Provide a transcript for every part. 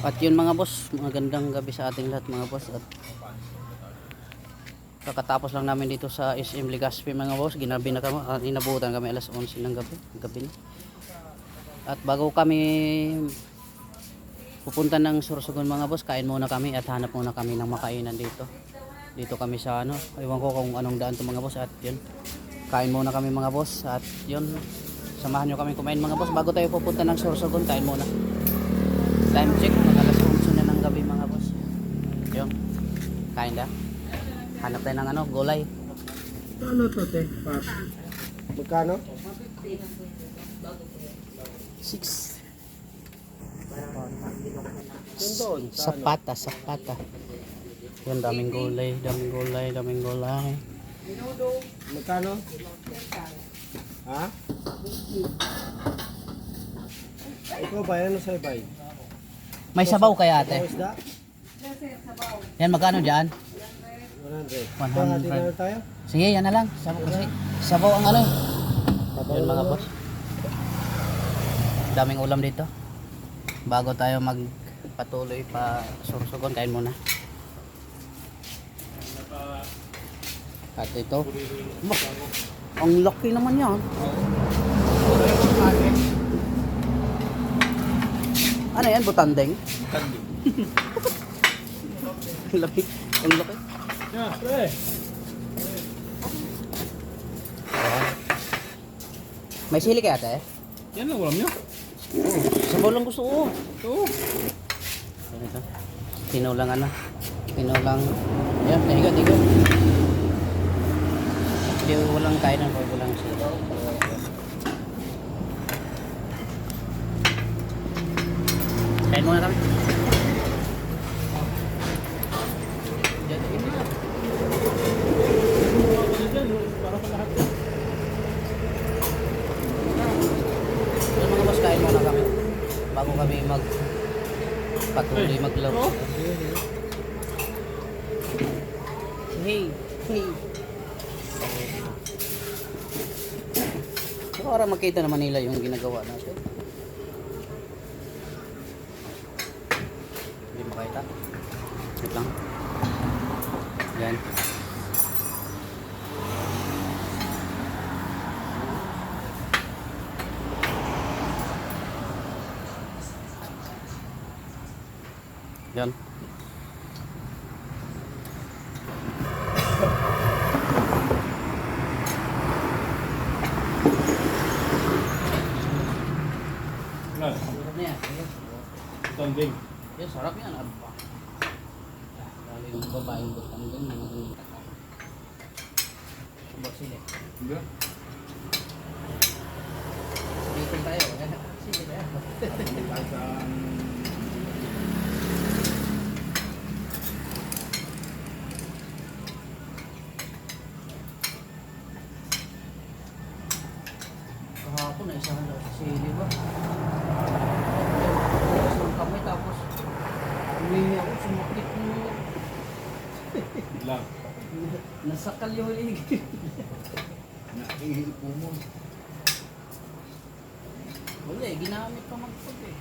At yun mga boss, magandang gabi sa ating lahat mga boss. At kakatapos lang namin dito sa SM Legazpi mga boss. Ginabi na kami, uh, inabutan kami alas 11 ng gabi. gabi na. At bago kami pupunta ng Sursogon mga boss, kain muna kami at hanap muna kami ng makainan dito. Dito kami sa ano, ewan ko kung anong daan to mga boss at yun. Kain muna kami mga boss at yun. Samahan nyo kami kumain mga boss bago tayo pupunta ng Sursogon, kain muna. Time check, mag alas 11 na ng gabi mga boss. Yun. Kain na. Hanap tayo ng ano, gulay. Ano to, te? Pat. Magkano? 6. Yun doon. Sapata, sapata. Yan, daming gulay, daming gulay, daming gulay. Magkano? Ha? Ikaw ba? Ano sa ibay? May sabaw kaya Ikaw ate? isda? Yan, magkano dyan? 100. 100. Ito, hati na lang tayo? Sige, yan na lang. Sabaw kasi. Sabaw ang ano. Yan mga boss. Daming ulam dito. Bago tayo magpatuloy pa sursugon, kain muna. At ito. Bah, ang laki naman yan. Ano yan, butandeng? Tanding. Ang laki. Ang laki. Yeah, pre. May sili kaya ate? Yan lang ulam nyo. Sabaw lang gusto ko. Oo. Ganito. Tinulang ano. Tinulang. Yan, tiga, tiga. Hindi, walang kainan. Walang sila. Kain muna kami. Yan, yun na. Para pa lahat. Yan mga boss, kain muna kami. Bago kami mag patuloy maglaro. Hey, hey. Para makita naman nila yung ginagawa natin. Hindi makita. Wait lang. Yan. Yan. Lan, Sarap na yan. tanding. Yan, sarap yan. Ano pa? Lalo yung babaeng butang din. Mga ganyan. Subak sila. Hindi. Dito tayo. Sige tayo. Kahapon na isa lang kamay tapos humingi ako sumakit mo. Lang. Nasakal yung huli. Nakihil po mo. Wala eh, ginamit pa magpag eh.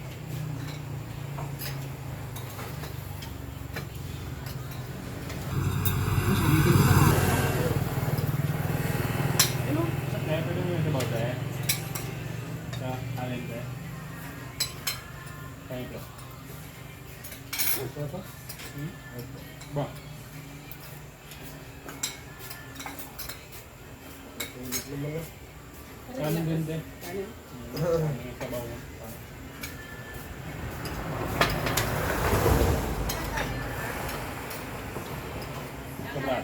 Ito ba?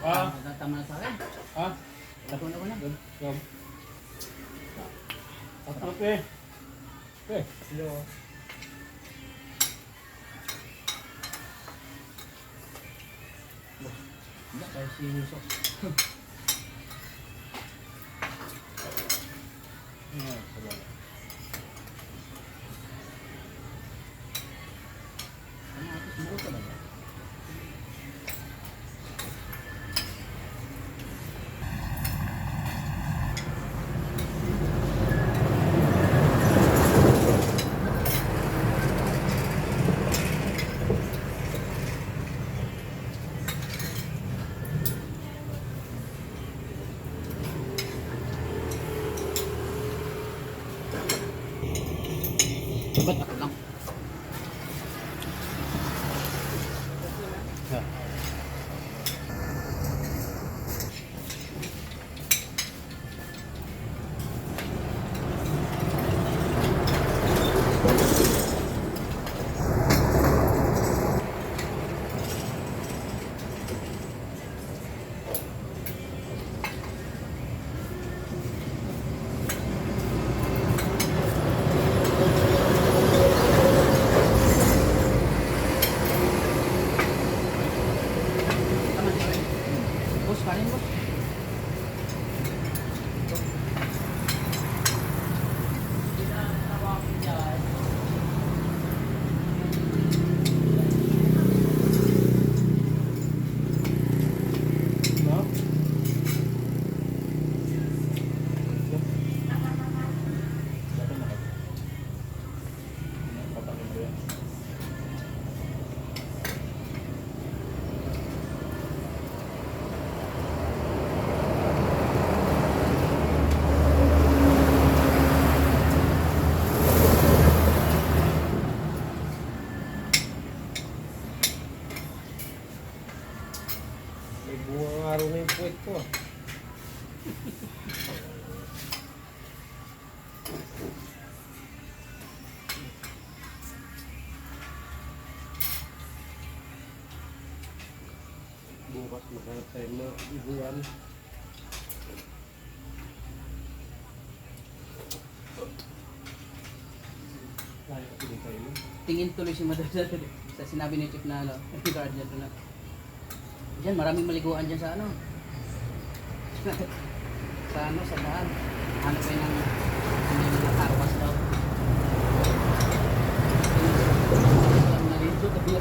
Ah? Tama na sa akin. Ah? Lago na ko na. Gab. Tatlo, te. Te. Hello. Wala, tayo sinuso. But na yung puwet ko. Bukas maghanap tayo na ibuan. Tingin tuloy si Madam sa, sinabi ni Chief na ano, guardian doon na. Diyan, maraming maliguan dyan sa ano. sa ano, sa daan. Hanap kayo ng hindi mga karpas daw. Alam na dito, tabi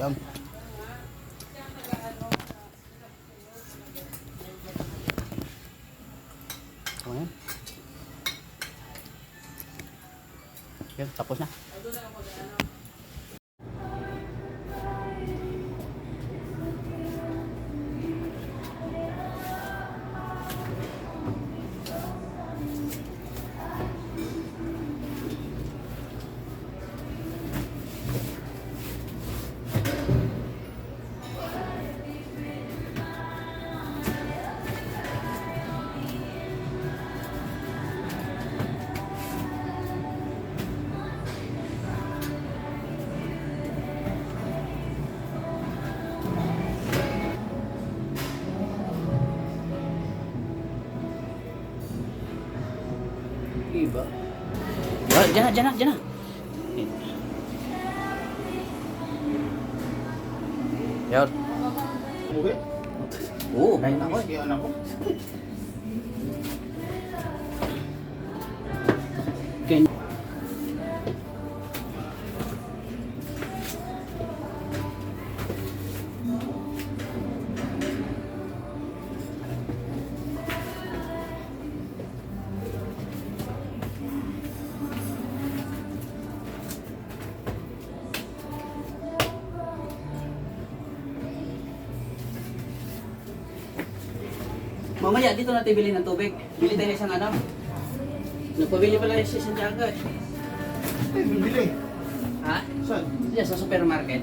Yum. Ano yan? Yan, tapos na. Ya, dyan na, dyan na, dyan na. Yan. Okay? Oo, kahit ako eh. Mamaya dito natin bilhin ng tubig. Bili tayo ng isang ano. Nagpabili pala si Santiago eh. Ay, bibili. Ha? Saan? Diyan sa supermarket.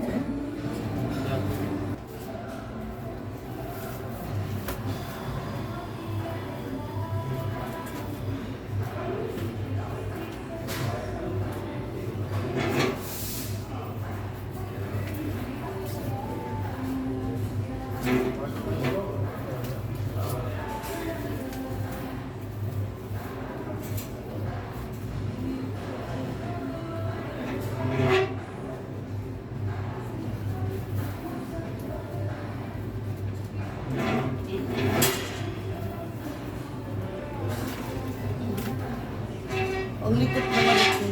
Ang likot naman ito.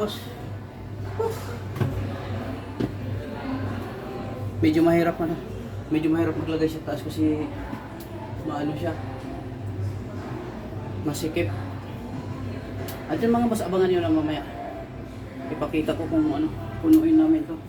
Mga boss. Medyo mahirap ano. Medyo mahirap maglagay sa taas kasi maano siya. Masikip. At yun mga boss, abangan nyo na mamaya. Ipakita ko kung ano, punuin namin to.